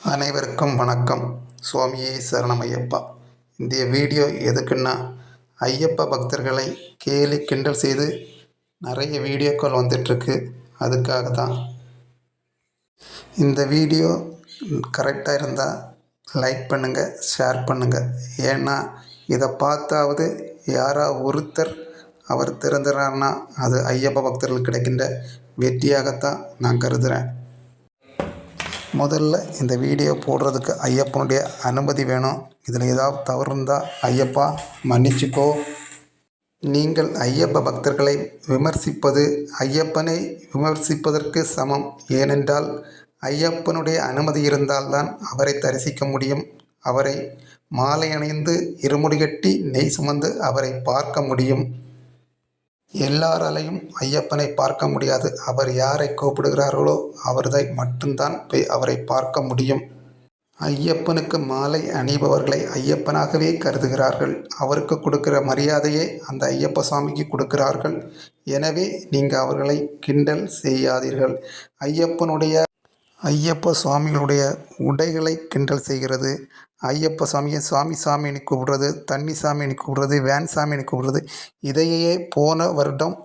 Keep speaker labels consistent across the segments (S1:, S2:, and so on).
S1: அனைவருக்கும் வணக்கம். சுவாமியே சரணம் ஐயப்பா இந்த வீடியோ எதுக்குன்னா ஐயப்ப பக்தர்களை கேலி கிண்டல் செய்து நிறைய வீடியோக்கள் வந்துட்டுருக்கு. அதுக்காக தான் இந்த வீடியோ கரெக்டாக இருந்தால் லைக் பண்ணுங்கள் ஷேர் பண்ணுங்கள் ஏன்னா இதை பார்த்தாவது யாரா ஒருத்தர் அவர் திறந்துறாருன்னா அது ஐயப்ப பக்தர்கள் கிடைக்கின்ற வெற்றியாகத்தான் நான் கருதுகிறேன் முதல்ல இந்த வீடியோ போடுறதுக்கு ஐயப்பனுடைய அனுமதி வேணும். இதில் ஏதாவது தவறு இருந்தால் ஐயப்பா மன்னிச்சுக்கோ. நீங்கள் ஐயப்ப பக்தர்களை விமர்சிப்பது ஐயப்பனை விமர்சிப்பதற்கு சமம். ஏனென்றால் ஐயப்பனுடைய அனுமதி இருந்தால்தான் அவரை தரிசிக்க முடியும். அவரை மாலை அணிந்து இருமுடி கட்டி நெய் சுமந்து அவரை பார்க்க முடியும். எல்லாராலையும் ஐயப்பனை பார்க்க முடியாது. அவர் யாரை கூப்பிடுகிறார்களோ அவர்தை மட்டும்தான் போய் அவரை பார்க்க முடியும். ஐயப்பனுக்கு மாலை அணிபவர்களை ஐயப்பனாகவே கருதுகிறார்கள். அவருக்கு கொடுக்கிற மரியாதையே அந்த ஐயப்ப சாமிக்கு கொடுக்கிறார்கள். எனவே நீங்கள் அவர்களை கிண்டல் செய்யாதீர்கள். ஐயப்பனுடைய ஐயப்ப சுவாமிகளுடைய உடைகளை கிண்டல் செய்கிறது. ஐயப்ப சாமியை சாமி சாமின்னு கூப்பிடுறது தண்ணி சாமின்னு கூப்பிடுறது வேன் சாமின்னு கூப்பிடுறது இதையே போன வருடம்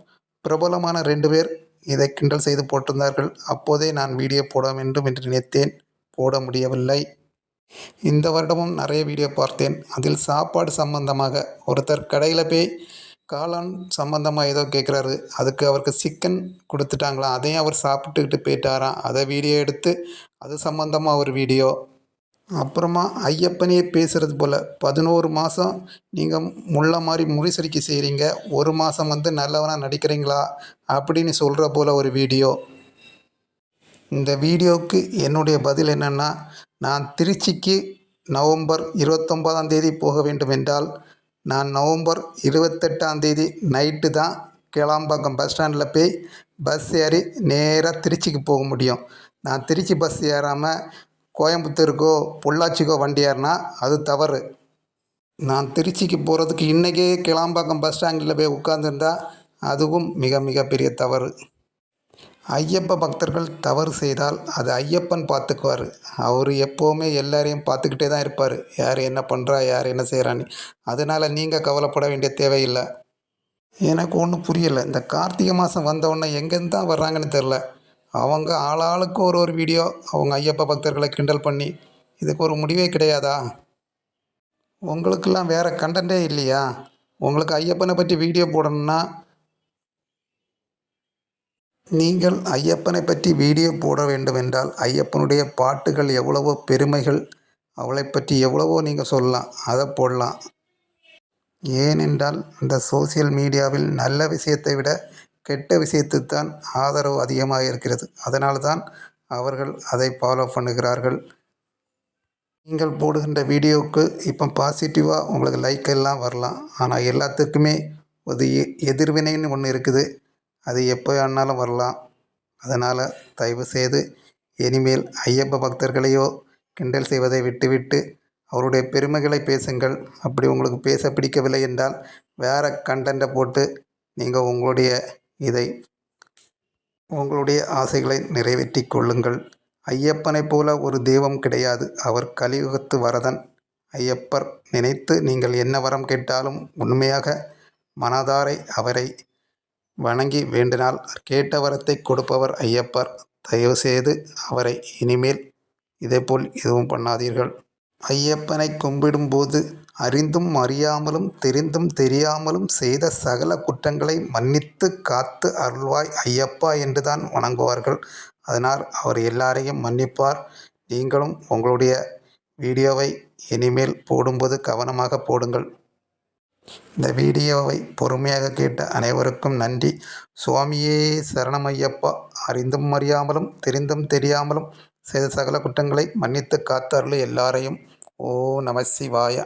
S1: பிரபலமான ரெண்டு பேர் இதை கிண்டல் செய்து போட்டிருந்தார்கள். அப்போதே நான் வீடியோ போட வேண்டும் என்று நினைத்தேன். போட முடியவில்லை. இந்த வருடமும் நிறைய வீடியோ பார்த்தேன். அதில் சாப்பாடு சம்பந்தமாக ஒருத்தர் கடையில் போய் காளான் சம்மந்தமாக ஏதோ கேட்குறாரு அதுக்கு அவருக்கு சிக்கன் கொடுத்துட்டாங்களாம் அதையும் அவர் சாப்பிட்டுக்கிட்டு போயிட்டாராம். அதை வீடியோ எடுத்து அது சம்மந்தமாக ஒரு வீடியோ அப்புறமா ஐயப்பனே பேசுகிறது போல் பதினோரு மாதம் நீங்கள் முள்ள மாதிரி முறிசடிக்க செய்கிறீங்க ஒரு மாதம் வந்து நல்லவனாக நடிக்கிறீங்களா? அப்படின்னு சொல்கிற போல் ஒரு வீடியோ இந்த வீடியோவுக்கு என்னுடைய பதில் என்னென்னா நான் திருச்சிக்கு நவம்பர் இருபத்தொம்பதாம் தேதி போக வேண்டும் என்றால் நான் நவம்பர் இருபத்தெட்டாம் தேதி நைட்டு தான் கிளாம்பாக்கம் பஸ் ஸ்டாண்டில் போய் பஸ் ஏறி நேராக திருச்சிக்கு போக முடியும். நான் திருச்சி பஸ் ஏறாமல் கோயம்புத்தூருக்கோ பொள்ளாச்சிக்கோ வண்டி ஏறினா அது தவறு. நான் திருச்சிக்கு போகிறதுக்கு இன்றைக்கே கிளாம்பாக்கம் பஸ் ஸ்டாண்டில் போய் உட்காந்துருந்தா அதுவும் மிக மிக பெரிய தவறு. ஐயப்ப பக்தர்கள் தவறு செய்தால் அது ஐயப்பன் பார்த்துக்குவார். அவர் எப்போவுமே எல்லாரையும் பார்த்துக்கிட்டே தான் இருப்பார். யார் என்ன பண்ணுறா யார் என்ன செய்கிறான்னு அதனால் நீங்கள் கவலைப்பட வேண்டிய தேவையில்லை. எனக்கு ஒன்றும் புரியலை. இந்த கார்த்திகை மாதம் வந்தவுடனே எங்கேருந்து தான் வர்றாங்கன்னு தெரில அவங்க ஆளாளுக்கு ஒரு ஒரு வீடியோ அவங்க ஐயப்ப பக்தர்களை கிண்டல் பண்ணி இதுக்கு ஒரு முடிவே கிடையாதா? உங்களுக்கெல்லாம் வேறு கண்டென்ட்டே இல்லையா? உங்களுக்கு ஐயப்பனை பற்றி வீடியோ போடணுன்னா நீங்கள் ஐயப்பனை பற்றி வீடியோ போட வேண்டுமென்றால் ஐயப்பனுடைய பாட்டுகள் எவ்வளவோ பெருமைகள் அவளை பற்றி எவ்வளவோ நீங்கள் சொல்லலாம் அதை போடலாம். ஏனென்றால் இந்த சோசியல் மீடியாவில் நல்ல விஷயத்தை விட கெட்ட விஷயத்துக்கு தான் ஆதரவு அதிகமாக இருக்கிறது. அதனால் தான் அவர்கள் அதை ஃபாலோ பண்ணுகிறார்கள். நீங்கள் போடுகின்ற வீடியோவுக்கு இப்போ பாசிட்டிவாக உங்களுக்கு லைக் எல்லாம் வரலாம். ஆனால் எல்லாத்துக்குமே ஒரு எதிர்வினைன்னு ஒன்று இருக்குது. அது எப்போ வேணாலும் வரலாம். அதனால் தயவுசெய்து இனிமேல் ஐயப்ப பக்தர்களையோ கிண்டல் செய்வதை விட்டுவிட்டு அவருடைய பெருமைகளை பேசுங்கள். அப்படி உங்களுக்கு பேச பிடிக்கவில்லை என்றால் வேறு கண்டென்ட்டை போட்டு நீங்கள் உங்களுடைய இதை உங்களுடைய ஆசைகளை நிறைவேற்றி கொள்ளுங்கள். ஐயப்பனைப் போல ஒரு தெய்வம் கிடையாது. அவர் கலியுகத்து வரதன். ஐயப்பர் நினைத்து நீங்கள் என்ன வரம் கேட்டாலும் உண்மையாக மனதாரை அவரை வணங்கி வேண்டினால் கேட்ட வரத்தை கொடுப்பவர் ஐயப்பர். தயவுசெய்து அவரை இனிமேல் இதேபோல் எதுவும் பண்ணாதீர்கள். ஐயப்பனை கும்பிடும்போது அறிந்தும் அறியாமலும் தெரிந்தும் தெரியாமலும் செய்த சகல குற்றங்களை மன்னித்து காத்து அருள்வாய் ஐயப்பா என்றுதான் வணங்குவார்கள். அதனால் அவர் எல்லாரையும் மன்னிப்பார். நீங்களும் உங்களுடைய வீடியோவை இனிமேல் போடும்போது கவனமாக போடுங்கள். இந்த வீடியோவை பொறுமையாக கேட்ட அனைவருக்கும் நன்றி. சுவாமியே சரணமையப்பா. அறிந்தும் அறியாமலும் தெரிந்தும் தெரியாமலும் செய்த சகல குற்றங்களை மன்னித்து காத்தார்கள் எல்லாரையும். ஓ நம சிவாய.